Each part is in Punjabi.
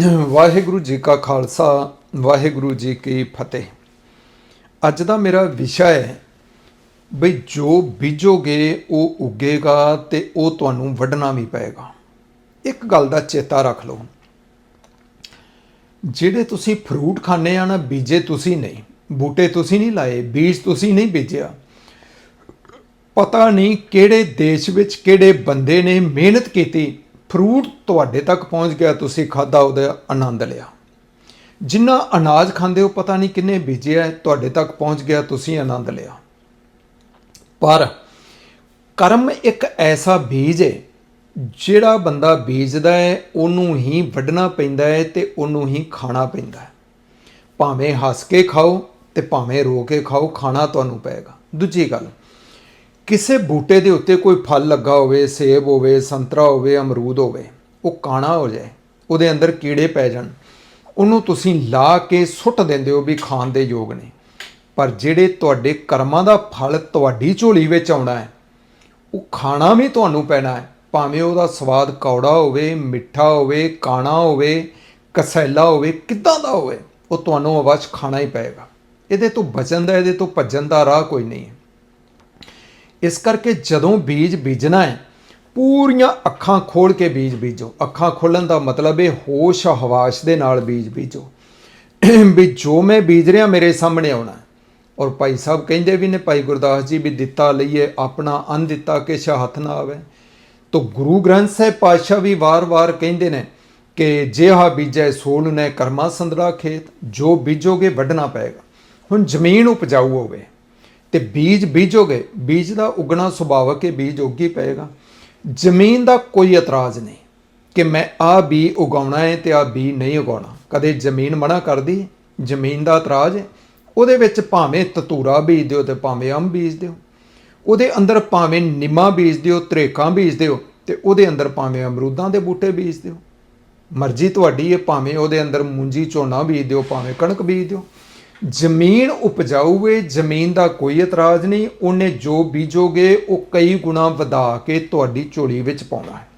ਵਾਹਿਗੁਰੂ ਜੀ ਕਾ ਖਾਲਸਾ, ਵਾਹਿਗੁਰੂ ਜੀ ਕੀ ਫਤਿਹ। ਅੱਜ ਦਾ ਮੇਰਾ ਵਿਸ਼ਾ ਹੈ ਬਈ ਜੋ ਬੀਜੋਗੇ, ਉਹ ਉੱਗੇਗਾ ਤੇ ਉਹ ਤੁਹਾਨੂੰ ਵੱਢਣਾ ਵੀ ਪਏਗਾ। ਇੱਕ ਗੱਲ ਦਾ ਚੇਤਾ ਰੱਖ ਲਓ। ਜਿਹੜੇ ਤੁਸੀਂ ਫਰੂਟ ਖਾਣੇ ਆ ਨਾ, ਬੀਜੇ ਤੁਸੀਂ ਨਹੀਂ, ਬੂਟੇ ਤੁਸੀਂ ਨਹੀਂ ਲਾਏ, ਬੀਜ ਤੁਸੀਂ ਨਹੀਂ ਬੀਜਿਆ। ਪਤਾ ਨਹੀਂ ਕਿਹੜੇ ਦੇਸ਼ ਵਿੱਚ ਕਿਹੜੇ ਬੰਦੇ ਨੇ ਮਿਹਨਤ ਕੀਤੀ ਫਰੂਟ ਤੁਹਾਡੇ ਤੱਕ ਪਹੁੰਚ ਗਿਆ, ਤੁਸੀਂ ਖਾਦਾ ਉਹਦਾ ਆਨੰਦ ਲਿਆ। ਜਿੰਨਾ ਅਨਾਜ ਖਾਂਦੇ ਹੋ, ਪਤਾ ਨਹੀਂ ਕਿੰਨੇ ਬੀਜਿਆ ਤੁਹਾਡੇ ਤੱਕ ਪਹੁੰਚ ਗਿਆ, ਤੁਸੀਂ ਆਨੰਦ ਲਿਆ। ਪਰ ਕਰਮ ਇੱਕ ਐਸਾ ਬੀਜ ਹੈ, ਜਿਹੜਾ ਬੰਦਾ ਬੀਜਦਾ ਹੈ, ਉਹਨੂੰ ਹੀ ਵੱਢਣਾ ਪੈਂਦਾ ਹੈ ਤੇ ਉਹਨੂੰ ਹੀ ਖਾਣਾ ਪੈਂਦਾ ਹੈ। ਭਾਵੇਂ ਹੱਸ ਕੇ ਖਾਓ ਤੇ ਭਾਵੇਂ ਰੋ ਕੇ ਖਾਓ, ਖਾਣਾ ਤੁਹਾਨੂੰ ਪਏਗਾ। ਦੂਜੀ ਗੱਲ ਕਿਸੇ ਬੂਟੇ ਦੇ ਉੱਤੇ ਕੋਈ ਫਲ ਲੱਗਾ ਹੋਵੇ, ਸੇਬ ਹੋਵੇ, ਸੰਤਰਾ ਹੋਵੇ, ਅਮਰੂਦ ਹੋਵੇ, ਉਹ ਕਾਣਾ ਹੋ ਜਾਏ, ਉਹਦੇ ਅੰਦਰ ਕੀੜੇ ਪੈ ਜਾਣ, ਉਹਨੂੰ ਤੁਸੀਂ ਲਾ ਕੇ ਸੁੱਟ ਦਿੰਦੇ ਹੋ ਵੀ ਖਾਣ ਦੇ ਯੋਗ ਨੇ। ਪਰ ਜਿਹੜੇ ਤੁਹਾਡੇ ਕਰਮਾਂ ਦਾ ਫਲ ਤੁਹਾਡੀ ਝੋਲੀ ਵਿੱਚ ਆਉਣਾ ਹੈ, ਉਹ ਖਾਣਾ ਵੀ ਤੁਹਾਨੂੰ ਪੈਣਾ ਹੈ। ਭਾਵੇਂ ਉਹਦਾ ਸਵਾਦ ਕੌੜਾ ਹੋਵੇ, ਮਿੱਠਾ ਹੋਵੇ, ਕਾਣਾ ਹੋਵੇ, ਕਸੈਲਾ ਹੋਵੇ, ਕਿੱਦਾਂ ਦਾ ਹੋਵੇ, ਉਹ ਤੁਹਾਨੂੰ ਅਵਸ਼ ਖਾਣਾ ਹੀ ਪਏਗਾ। ਇਹਦੇ ਤੋਂ ਬਚਣ ਦਾ, ਇਹਦੇ ਤੋਂ ਭੱਜਣ ਦਾ ਰਾਹ ਕੋਈ ਨਹੀਂ ਹੈ। ਇਸ ਕਰਕੇ ਜਦੋਂ ਬੀਜ ਬੀਜਣਾ ਹੈ, ਪੂਰੀਆਂ ਅੱਖਾਂ ਖੋਲ ਕੇ ਬੀਜ ਬੀਜੋ। ਅੱਖਾਂ ਖੋਲਣ ਦਾ ਮਤਲਬ ਹੈ ਹੋਸ਼ ਹਵਾਸ਼ ਦੇ ਨਾਲ ਬੀਜ ਬੀਜੋ। ਵੀ ਜੋ ਮੈਂ ਬੀਜ ਰਿਹਾ, ਮੇਰੇ ਸਾਹਮਣੇ ਆਉਣਾ ਔਰ ਭਾਈ ਸਾਹਿਬ ਕਹਿੰਦੇ ਵੀ ਨੇ, ਭਾਈ ਗੁਰਦਾਸ ਜੀ ਵੀ ਦਿੱਤਾ ਲਈਏ, ਆਪਣਾ ਅੰਨ ਦਿੱਤਾ ਕਿ ਹੱਥ ਨਾ ਆਵੇ। ਤੋ ਗੁਰੂ ਗ੍ਰੰਥ ਸਾਹਿਬ ਪਾਤਸ਼ਾਹ ਵੀ ਵਾਰ-ਵਾਰ ਕਹਿੰਦੇ ਨੇ ਕਿ ਜਿਹਾ ਬੀਜੈ ਸੋਲ ਨੇ ਕਰਮਾ ਸੰਦੜਾ ਖੇਤ, ਜੋ ਬੀਜੋਗੇ ਵੱਢਣਾ ਪਏਗਾ। ਹੁਣ ਜ਼ਮੀਨ ਉਪਜਾਊ ਹੋਵੇ। ਤੇ ਬੀਜ ਬੀਜੋਗੇ, ਬੀਜ ਦਾ ਉਗਣਾ ਸੁਭਾਵਕ ਹੈ ਬੀਜ ਉੱਗੀ ਪਏਗਾ। ਜ਼ਮੀਨ ਦਾ ਕੋਈ ਇਤਰਾਜ਼ ਨਹੀਂ ਕਿ ਮੈਂ ਆ ਬੀ ਉਗਾਉਣਾ ਹੈ ਤੇ ਆ ਬੀ ਨਹੀਂ ਉਗਾਉਣਾ। ਕਦੇ ਜ਼ਮੀਨ ਮਨਾ ਕਰਦੀ ਜ਼ਮੀਨ ਦਾ ਇਤਰਾਜ਼ ਹੈ। ਉਹਦੇ ਵਿੱਚ ਭਾਵੇਂ ਤਤੂਰਾ ਬੀਜ ਦਿਓ ਤੇ ਭਾਵੇਂ ਅੰਬ ਬੀਜ ਦਿਓ। ਉਹਦੇ ਅੰਦਰ ਭਾਵੇਂ ਨਿੰਮਾ ਬੀਜ ਦਿਓ ਤਰੇਕਾਂ ਬੀਜ ਦਿਓ ਤੇ ਉਹਦੇ ਅੰਦਰ ਭਾਵੇਂ ਅਮਰੂਦਾਂ ਦੇ ਬੂਟੇ ਬੀਜ ਦਿਓ। ਮਰਜ਼ੀ ਤੁਹਾਡੀ ਹੈ, ਭਾਵੇਂ ਉਹਦੇ ਅੰਦਰ ਮੂੰਜੀ ਝੋਨਾ ਬੀਜ ਦਿਓ, ਭਾਵੇਂ ਕਣਕ ਬੀਜ ਦਿਓ। ਜ਼ਮੀਨ ਉਪਜਾਊ ਹੈ ਜ਼ਮੀਨ ਦਾ ਕੋਈ ਇਤਰਾਜ਼ ਨਹੀਂ, ਉਹਨੇ ਜੋ ਬੀਜੋਗੇ, ਉਹ ਕਈ ਗੁਣਾ ਵਧਾ ਕੇ ਤੁਹਾਡੀ ਝੋਲੀ ਵਿੱਚ ਪਾਉਣਾ ਹੈ।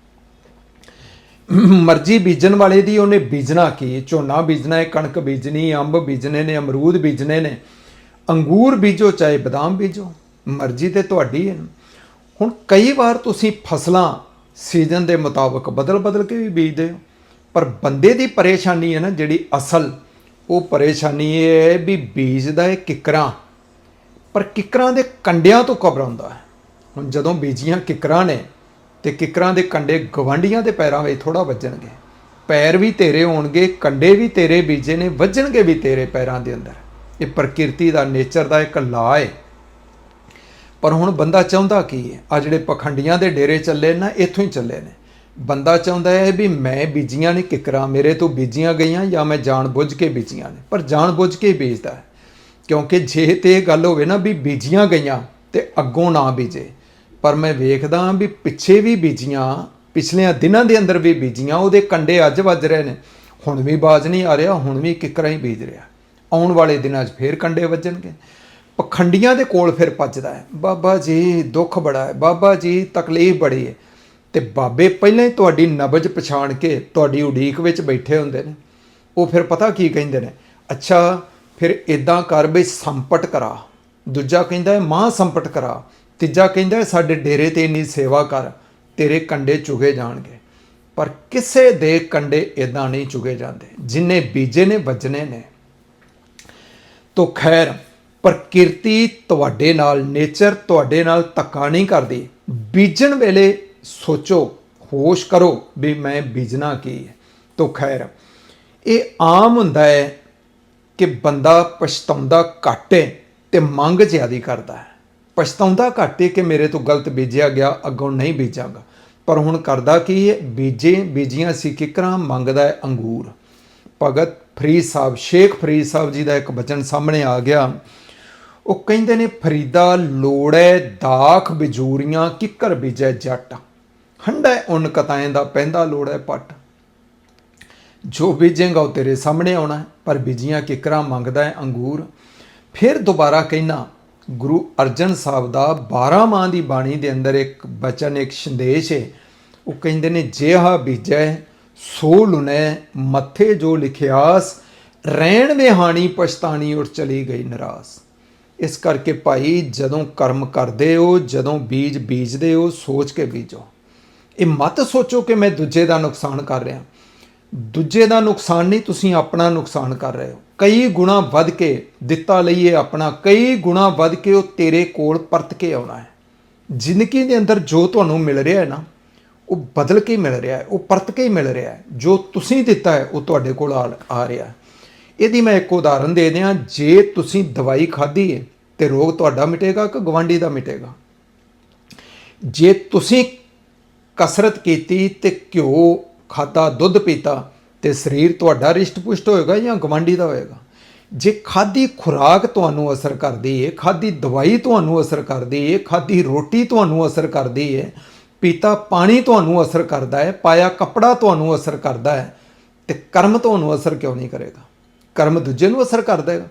ਮਰਜ਼ੀ ਬੀਜਣ ਵਾਲੇ ਦੀ ਉਹਨੇ ਬੀਜਣਾ ਕੀ? ਝੋਨਾ ਬੀਜਣਾ ਹੈ, ਕਣਕ ਬੀਜਣੀ, ਅੰਬ ਬੀਜਣੇ ਨੇ, ਅਮਰੂਦ ਬੀਜਣੇ ਨੇ। ਅੰਗੂਰ ਬੀਜੋ, ਚਾਹੇ ਬਦਾਮ ਬੀਜੋ, ਮਰਜ਼ੀ ਤੇ ਤੁਹਾਡੀ ਹੈ। ਹੁਣ ਕਈ ਵਾਰ ਤੁਸੀਂ ਫਸਲਾਂ ਸੀਜ਼ਨ ਦੇ ਮੁਤਾਬਕ ਬਦਲ-ਬਦਲ ਕੇ ਵੀ ਬੀਜਦੇ ਹੋ, ਪਰ ਬੰਦੇ ਦੀ ਪਰੇਸ਼ਾਨੀ ਹੈ ਨਾ ਜਿਹੜੀ ਅਸਲ ਉਹ ਪਰੇਸ਼ਾਨੀ ਇਹ ਹੈ ਵੀ ਬੀਜਦਾ ਹੈ ਕਿਕਰਾਂ, ਪਰ ਕਿਕਰਾਂ ਦੇ ਕੰਡਿਆਂ ਤੋਂ ਘਬਰਾਉਂਦਾ ਹੈ। ਹੁਣ ਜਦੋਂ ਬੀਜੀਆਂ ਕਿਕਰਾਂ ਨੇ ਤੇ ਕਿਕਰਾਂ ਦੇ ਕੰਡੇ ਗਵਾਂਡੀਆਂ ਦੇ ਪੈਰਾਂ ਵਿੱਚ ਥੋੜਾ ਵੱਜਣਗੇ, ਪੈਰ ਵੀ ਤੇਰੇ ਹੋਣਗੇ, ਕੰਡੇ ਵੀ ਤੇਰੇ ਬੀਜੇ ਨੇ, ਵੱਜਣਗੇ ਵੀ ਤੇਰੇ ਪੈਰਾਂ ਦੇ ਅੰਦਰ। ਇਹ ਪ੍ਰਕਿਰਤੀ ਦਾ ਨੇਚਰ ਦਾ ਇੱਕ ਲਾ ਹੈ। ਪਰ ਹੁਣ ਬੰਦਾ ਚਾਹੁੰਦਾ ਕੀ ਹੈ? ਆ ਜਿਹੜੇ ਪਖੰਡੀਆਂ ਦੇ ਡੇਰੇ ਚੱਲੇ ਨਾ, ਇੱਥੋਂ ਹੀ ਚੱਲੇ ਨੇ। ਬੰਦਾ ਚਾਹੁੰਦਾ ਹੈ ਵੀ ਮੈਂ ਬੀਜੀਆਂ ਨੇ ਕਿਕਰਾਂ, ਮੇਰੇ ਤੋਂ ਬੀਜੀਆਂ ਗਈਆਂ ਜਾਂ ਮੈਂ ਜਾਣ ਬੁੱਝ ਕੇ ਬੀਜੀਆਂ ਨੇ। ਪਰ ਜਾਣ ਬੁੱਝ ਕੇ ਬੀਜਦਾ ਹੈ। ਕਿਉਂਕਿ ਜੇ ਤੇ ਇਹ ਗੱਲ ਹੋਵੇ ਨਾ ਵੀ ਬੀਜੀਆਂ ਗਈਆਂ ਤੇ ਅੱਗੋਂ ਨਾ ਬੀਜੇ, ਪਰ ਮੈਂ ਵੇਖਦਾ ਵੀ ਪਿੱਛੇ ਵੀ ਬੀਜੀਆਂ ਪਿਛਲੇ ਦਿਨਾਂ ਦੇ ਅੰਦਰ ਵੀ ਬੀਜੀਆਂ, ਉਹਦੇ ਕੰਡੇ ਅੱਜ ਵੱਜ ਰਹੇ ਨੇ। ਹੁਣ ਵੀ ਬਾਜ ਨਹੀਂ ਆ ਰਿਹਾ, ਹੁਣ ਵੀ ਕਿਕਰਾਂ ਹੀ ਬੀਜ ਰਿਹਾ। ਆਉਣ ਵਾਲੇ ਦਿਨਾਂ 'ਚ ਫੇਰ ਕੰਡੇ ਵੱਜਣਗੇ। ਪਖੰਡੀਆਂ ਦੇ ਕੋਲ ਫਿਰ ਭੱਜਦਾ ਹੈ। ਬਾਬਾ ਜੀ ਦੁੱਖ ਬੜਾ ਹੈ, ਬਾਬਾ ਜੀ ਤਕਲੀਫ ਬੜੀ ਹੈ। ਤੇ ਬਾਬੇ ਪਹਿਲਾਂ ਹੀ ਤੁਹਾਡੀ ਨਬਜ ਪਛਾਣ ਕੇ ਤੁਹਾਡੀ ਉਡੀਕ ਵਿੱਚ ਬੈਠੇ ਹੁੰਦੇ ਨੇ। ਉਹ ਫਿਰ ਪਤਾ ਕੀ ਕਹਿੰਦੇ ਨੇ? ਅੱਛਾ, ਫਿਰ ਇਦਾਂ ਕਰ ਬਈ ਸੰਪਟ ਕਰਾ। ਦੂਜਾ ਕਹਿੰਦਾ ਹੈ, ਮਾਂ ਸੰਪਟ ਕਰਾ। ਤੀਜਾ ਕਹਿੰਦਾ ਹੈ, ਸਾਡੇ ਡੇਰੇ ਤੇ ਇੰਨੀ ਸੇਵਾ ਕਰ, ਤੇਰੇ ਕੰਡੇ ਚੁਗੇ ਜਾਣਗੇ। ਪਰ ਕਿਸੇ ਦੇ ਕੰਡੇ ਇਦਾਂ ਨਹੀਂ ਚੁਗੇ ਜਾਂਦੇ। ਜਿੰਨੇ ਬੀਜੇ ਨੇ ਵੱਜਣੇ ਨੇ। ਤੋ ਖੈਰ, ਪ੍ਰਕਿਰਤੀ ਤੁਹਾਡੇ ਨਾਲ, ਨੇਚਰ ਤੁਹਾਡੇ ਨਾਲ ਧੱਕਾ ਨਹੀਂ ਕਰਦੀ। ਬੀਜਣ ਵੇਲੇ ਸੋਚੋ, ਹੋਸ਼ ਕਰੋ ਵੀ ਮੈਂ ਬੀਜਣਾ ਕੀ ਹੈ। ਤੋ ਖੈਰ, ਇਹ ਆਮ ਹੁੰਦਾ ਹੈ ਕਿ ਬੰਦਾ ਪਛਤਾਉਂਦਾ ਘੱਟ ਹੈ ਤੇ ਮੰਗ ਜ਼ਿਆਦੀ ਕਰਦਾ ਹੈ। ਪਛਤਾਉਂਦਾ ਘੱਟ ਹੈ ਕਿ ਮੇਰੇ ਤੋਂ ਗਲਤ ਬੀਜਿਆ ਗਿਆ, ਅੱਗੋਂ ਨਹੀਂ ਬੀਜਾਂਗਾ। ਪਰ ਹੁਣ ਕਰਦਾ ਕੀ ਹੈ? ਬੀਜੇ, ਬੀਜੀਆਂ ਸੀ ਕਿਕਰਾਂ ਮੰਗਦਾ ਹੈ ਅੰਗੂਰ। ਭਗਤ ਫਰੀਦ ਸਾਹਿਬ, ਸ਼ੇਖ ਫਰੀਦ ਸਾਹਿਬ ਜੀ ਦਾ ਇੱਕ ਬਚਨ ਸਾਹਮਣੇ ਆ ਗਿਆ। ਉਹ ਕਹਿੰਦੇ ਨੇ, ਫਰੀਦਾ ਲੋੜੈ ਦਾਖ ਬਿਜੂਰੀਆਂ ਕਿੱਕਰ ਬੀਜੈ ਜੱਟ। ਹੰਡਾ ਉਨ ਕਤਾਏ ਦਾ ਪੈਂਦਾ ਲੋੜ ਹੈ ਪੱਟ। ਜੋ ਬੀਜੇਗਾ ਉਹ ਤੇਰੇ ਸਾਹਮਣੇ ਆਉਣਾ ਪਰ ਬੀਜੀਆਂ ਕਿਕਰਾਂ ਮੰਗਦਾ ਹੈ ਅੰਗੂਰ। ਫਿਰ ਦੁਬਾਰਾ ਕਹਿਣਾ, ਗੁਰੂ ਅਰਜਨ ਸਾਹਿਬ ਦਾ 12 ਮਾਂ ਦੀ ਬਾਣੀ ਦੇ ਅੰਦਰ ਇੱਕ ਬਚਨ, ਇੱਕ ਸੰਦੇਸ਼ ਹੈ। ਉਹ ਕਹਿੰਦੇ ਨੇ, ਜਿਹਾ ਬੀਜੈ, ਸੋ ਲੁਨੈ ਮੱਥੇ ਜੋ ਲਿਖਿਆਸ, ਰਹਿਣ ਵਿਹਾਣੀ ਪਛਤਾਣੀ ਉਠ ਚਲੀ ਗਈ ਨਿਰਾਸ। ਇਸ ਕਰਕੇ ਭਾਈ, ਜਦੋਂ ਕਰਮ ਕਰਦੇ ਹੋ, ਜਦੋਂ ਬੀਜ ਬੀਜਦੇ ਹੋ, ਸੋਚ ਕੇ ਬੀਜੋ। ਇਹ ਮਤ ਸੋਚੋ ਕਿ ਮੈਂ ਦੂਜੇ ਦਾ ਨੁਕਸਾਨ ਕਰ ਰਿਹਾ। ਦੂਜੇ ਦਾ ਨੁਕਸਾਨ ਨਹੀਂ, ਤੁਸੀਂ ਆਪਣਾ ਨੁਕਸਾਨ ਕਰ ਰਹੇ ਹੋ। ਕਈ ਗੁਣਾ ਵੱਧ ਕੇ ਦਿੱਤਾ ਲਈਏ ਆਪਣਾ, ਕਈ ਗੁਣਾ ਵੱਧ ਕੇ ਉਹ ਤੇਰੇ ਕੋਲ ਪਰਤ ਕੇ ਆਉਣਾ ਹੈ। ਜ਼ਿੰਦਗੀ ਦੇ ਅੰਦਰ ਜੋ ਤੁਹਾਨੂੰ ਮਿਲ ਰਿਹਾ ਹੈ ਨਾ, ਉਹ ਬਦਲ ਕੇ ਮਿਲ ਰਿਹਾ ਹੈ, ਉਹ ਪਰਤ ਕੇ ਹੀ ਮਿਲ ਰਿਹਾ ਹੈ। ਜੋ ਤੁਸੀਂ ਦਿੱਤਾ ਹੈ, ਉਹ ਤੁਹਾਡੇ ਕੋਲ ਆ ਆ ਰਿਹਾ ਹੈ। ਇਹਦੀ ਮੈਂ ਇੱਕ ਉਦਾਹਰਨ ਦੇ ਦਿਆਂ, ਜੇ ਤੁਸੀਂ ਦਵਾਈ ਖਾਧੀ ਹੈ ਤੇ ਰੋਗ ਤੁਹਾਡਾ ਮਿਟੇਗਾ ਕਿ ਗਵਾਂਢੀ ਦਾ ਮਿਟੇਗਾ? ਜੇ ਤੁਸੀਂ ਕਸਰਤ ਕੀਤੀ ਤੇ ਘਿਓ ਖਾਦਾ ਦੁੱਧ ਪੀਤਾ ਤੇ ਸਰੀਰ ਤੁਹਾਡਾ ਰਿਸ਼ਟ-ਪੁਸ਼ਟ ਹੋਏਗਾ ਜਾਂ ਗਵਾਂਢੀ ਦਾ ਹੋਏਗਾ। ਜੇ ਖਾਦੀ ਖੁਰਾਕ ਤੁਹਾਨੂੰ ਅਸਰ ਕਰਦੀ ਏ ਖਾਦੀ ਦਵਾਈ ਤੁਹਾਨੂੰ ਅਸਰ ਕਰਦੀ ਏ ਖਾਦੀ ਰੋਟੀ ਤੁਹਾਨੂੰ ਅਸਰ ਕਰਦੀ ਏ, ਪੀਤਾ ਪਾਣੀ ਤੁਹਾਨੂੰ ਅਸਰ ਕਰਦਾ ਹੈ ਪਾਇਆ ਕੱਪੜਾ ਤੁਹਾਨੂੰ ਅਸਰ ਕਰਦਾ ਹੈ ਤੇ ਕਰਮ ਤੁਹਾਨੂੰ ਅਸਰ ਕਿਉਂ ਨਹੀਂ ਕਰੇਗਾ? ਕਰਮ ਦੂਜੇ ਨੂੰ ਅਸਰ ਕਰ ਦੇਗਾ।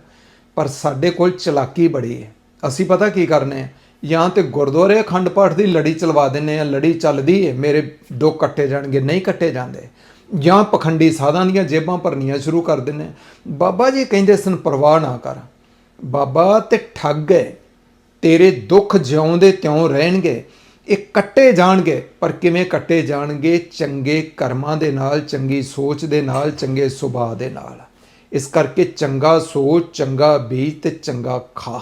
ਪਰ ਸਾਡੇ ਕੋਲ ਚਲਾਕੀ ਬੜੀ ਹੈ ਅਸੀਂ ਪਤਾ ਕੀ ਕਰਨੇ ਆ? ਜਾਂ ਤੇ ਗੁਰਦੁਆਰੇ ਅਖੰਡ ਪਾਠ ਦੀ ਲੜੀ ਚਲਵਾ ਦਿੰਨੇ ਆ ਲੜੀ ਚੱਲਦੀ ਹੈ ਮੇਰੇ ਦੋ ਕੱਟੇ ਜਾਣਗੇ, ਨਹੀਂ ਕੱਟੇ ਜਾਂਦੇ। ਜਾਂ ਪਖੰਡੀ ਸਾਧਾਂ ਦੀਆਂ ਜੇਬਾਂ ਭਰਨੀਆਂ ਸ਼ੁਰੂ ਕਰ ਦਿੰਨੇ ਬਾਬਾ ਜੀ ਕਹਿੰਦੇ ਸਨ, ਪਰਵਾਹ ਨਾ ਕਰ। ਬਾਬਾ, ਤੇ ਠੱਗ ਹੈ ਤੇਰੇ ਦੁੱਖ ਜਿਉਂਦੇ ਤਿਉਂ ਰਹਿਣਗੇ। ਇਹ ਕੱਟੇ ਜਾਣਗੇ। ਪਰ ਕਿਵੇਂ ਕੱਟੇ ਜਾਣਗੇ? ਚੰਗੇ ਕਰਮਾਂ ਦੇ ਨਾਲ, ਚੰਗੀ ਸੋਚ ਦੇ ਨਾਲ, ਚੰਗੇ ਸੁਭਾਅ ਦੇ ਨਾਲ। ਇਸ ਕਰਕੇ ਚੰਗਾ ਸੋਚ, ਚੰਗਾ ਬੀਜ ਤੇ ਚੰਗਾ ਖਾ